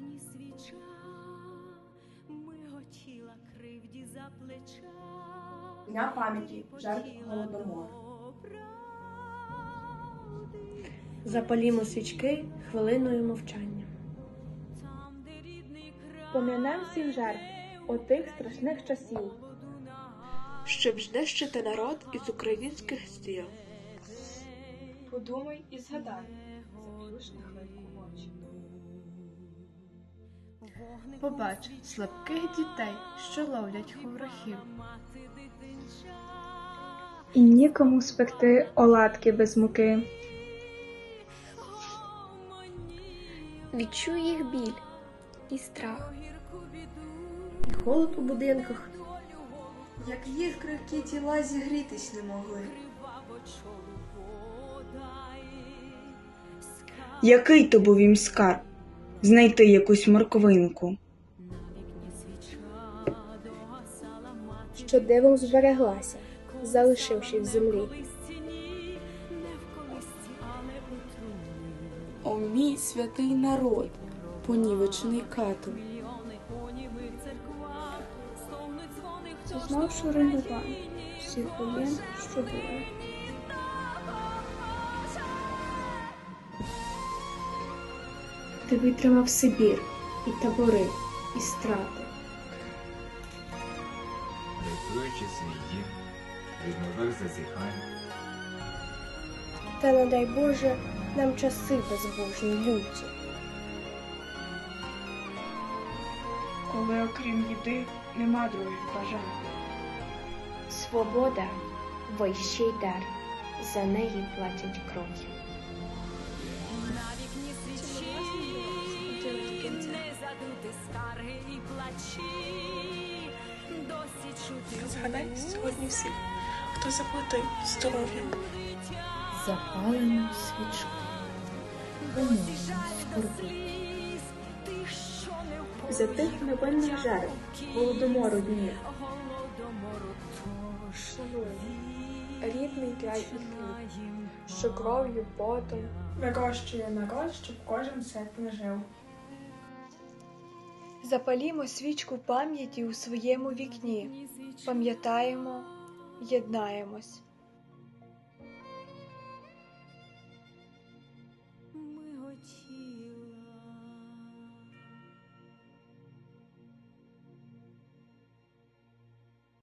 вікні свіча, миготіла кривді за плеча. Дня пам'яті жертв голодомору. Запалімо свічки хвилиною мовчання. Там, де рідний край, Пом'янем всіх жертв отих страшних часів. Щоб знищити народ із українських стіл. Подумай і згадай, заплющ на хвильку очі. Побач слабких дітей, що ловлять ховрахів. І нікому спекти оладки без муки. Відчуй їх біль і страх. І холод у будинках. Як їх кривкі тіла зігрітись не могли. Який то був їм скарб? Знайти якусь морковинку. Що дивом збереглася, залишивши в землі. О мій святий народ, понівечений катом. Зазнавши руйнувань всіх воєн, що були. Ти витримав Сибір, і табори, і страти. рятуючи свій дім від нових зазіхань. Та не дай Боже нам часи безбожні люті. Коли окрім їди нема других бажань. Свобода вищий дар, за неї платять кров'ю. Згадай сьогодні всіх, хто заплатив здоров'ям. Запалену свічку, не За тих невинних жертв голодомору днів. Рідний край і хліб, що кров'ю, потом Вирощує народ, щоб кожен все прожив. Запалімо свічку пам'яті у своєму вікні, пам'ятаємо, єднаємось.